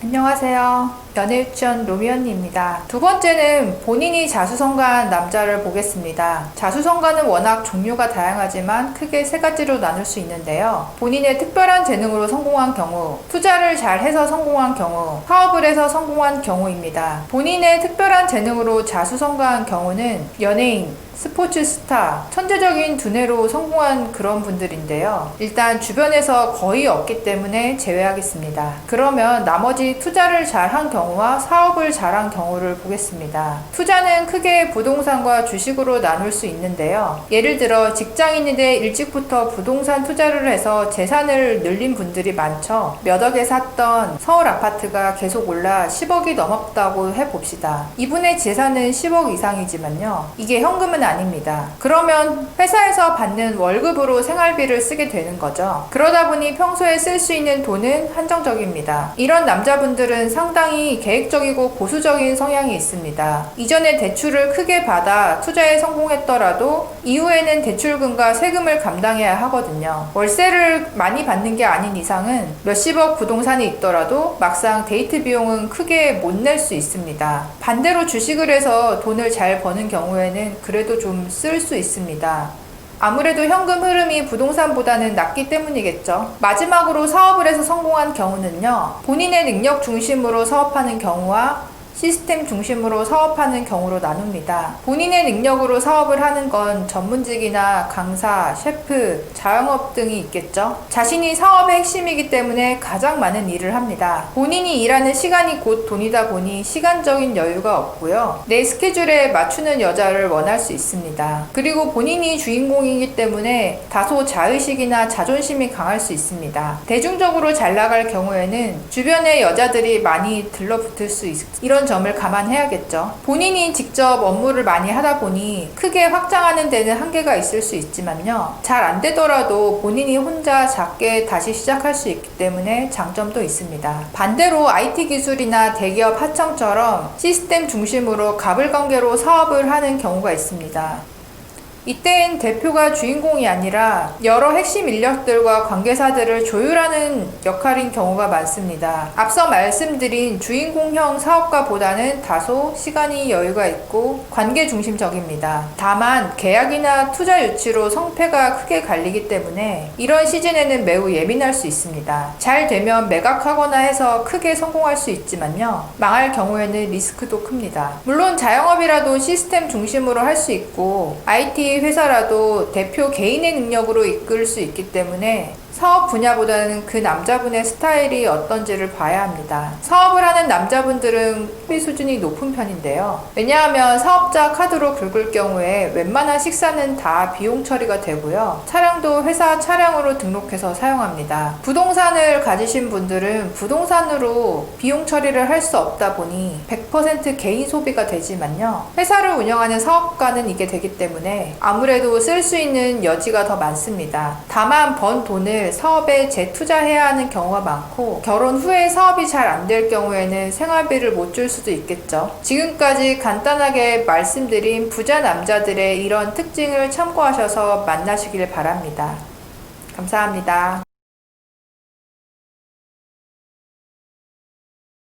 안녕하세요. 연애유치원 로미언니입니다. 두 번째는 본인이 자수성가한 남자를 보겠습니다. 자수성가는 워낙 종류가 다양하지만 크게 세 가지로 나눌 수 있는데요. 본인의 특별한 재능으로 성공한 경우, 투자를 잘 해서 성공한 경우, 사업을 해서 성공한 경우입니다. 본인의 특별한 재능으로 자수성가한 경우는 연예인, 스포츠 스타, 천재적인 두뇌로 성공한 그런 분들인데요. 일단 주변에서 거의 없기 때문에 제외하겠습니다. 그러면 나머지 투자를 잘 한 경우와 사업을 잘한 경우를 보겠습니다. 투자는 크게 부동산과 주식으로 나눌 수 있는데요. 예를 들어 직장인인데 일찍부터 부동산 투자를 해서 재산을 늘린 분들이 많죠. 몇 억에 샀던 서울 아파트가 계속 올라 10억이 넘었다고 해봅시다. 이분의 재산은 10억 이상이지만요. 이게 현금은 아닙니다. 그러면 회사에서 받는 월급으로 생활비를 쓰게 되는 거죠. 그러다 보니 평소에 쓸 수 있는 돈은 한정적입니다. 이런 남자 분들은 상당히 계획적이고 보수적인 성향이 있습니다. 이전에 대출을 크게 받아 투자에 성공했더라도 이후에는 대출금과 세금을 감당해야 하거든요. 월세를 많이 받는 게 아닌 이상은 몇십억 부동산이 있더라도 막상 데이트 비용은 크게 못 낼 수 있습니다. 반대로 주식을 해서 돈을 잘 버는 경우에는 그래도 좀 쓸 수 있습니다. 아무래도 현금 흐름이 부동산보다는 낮기 때문이겠죠. 마지막으로 사업을 해서 성공한 경우는요, 본인의 능력 중심으로 사업하는 경우와 시스템 중심으로 사업하는 경우로 나눕니다. 본인의 능력으로 사업을 하는 건 전문직이나 강사, 셰프, 자영업 등이 있겠죠. 자신이 사업의 핵심이기 때문에 가장 많은 일을 합니다. 본인이 일하는 시간이 곧 돈이다 보니 시간적인 여유가 없고요. 내 스케줄에 맞추는 여자를 원할 수 있습니다. 그리고 본인이 주인공이기 때문에 다소 자의식이나 자존심이 강할 수 있습니다. 대중적으로 잘 나갈 경우에는 주변의 여자들이 많이 들러붙을 수 있, 이런 점을 감안해야겠죠. 본인이 직접 업무를 많이 하다 보니 크게 확장하는 데는 한계가 있을 수 있지만요. 잘 안 되더라도 본인이 혼자 작게 다시 시작할 수 있기 때문에 장점도 있습니다. 반대로 IT 기술이나 대기업 하청처럼 시스템 중심으로 가불관계로 사업을 하는 경우가 있습니다. 이때엔 대표가 주인공이 아니라 여러 핵심 인력들과 관계사들을 조율하는 역할인 경우가 많습니다. 앞서 말씀드린 주인공형 사업가보다는 다소 시간이 여유가 있고 관계 중심적입니다. 다만 계약이나 투자 유치로 성패가 크게 갈리기 때문에 이런 시즌에는 매우 예민할 수 있습니다. 잘 되면 매각하거나 해서 크게 성공할 수 있지만요. 망할 경우에는 리스크도 큽니다. 물론 자영업이라도 시스템 중심으로 할 수 있고 IT 회사라도 대표 개인의 능력으로 이끌 수 있기 때문에 사업 분야보다는 그 남자분의 스타일이 어떤지를 봐야 합니다. 사업을 하는 남자분들은 소비 수준이 높은 편인데요. 왜냐하면 사업자 카드로 긁을 경우에 웬만한 식사는 다 비용 처리가 되고요. 차량도 회사 차량으로 등록해서 사용합니다. 부동산을 가지신 분들은 부동산으로 비용 처리를 할 수 없다 보니 100% 개인 소비가 되지만요. 회사를 운영하는 사업가는 이게 되기 때문에 아무래도 쓸 수 있는 여지가 더 많습니다. 다만 번 돈을 사업에 재투자해야 하는 경우가 많고 결혼 후에 사업이 잘 안 될 경우에는 생활비를 못 줄 수도 있겠죠. 지금까지 간단하게 말씀드린 부자 남자들의 이런 특징을 참고하셔서 만나시길 바랍니다. 감사합니다.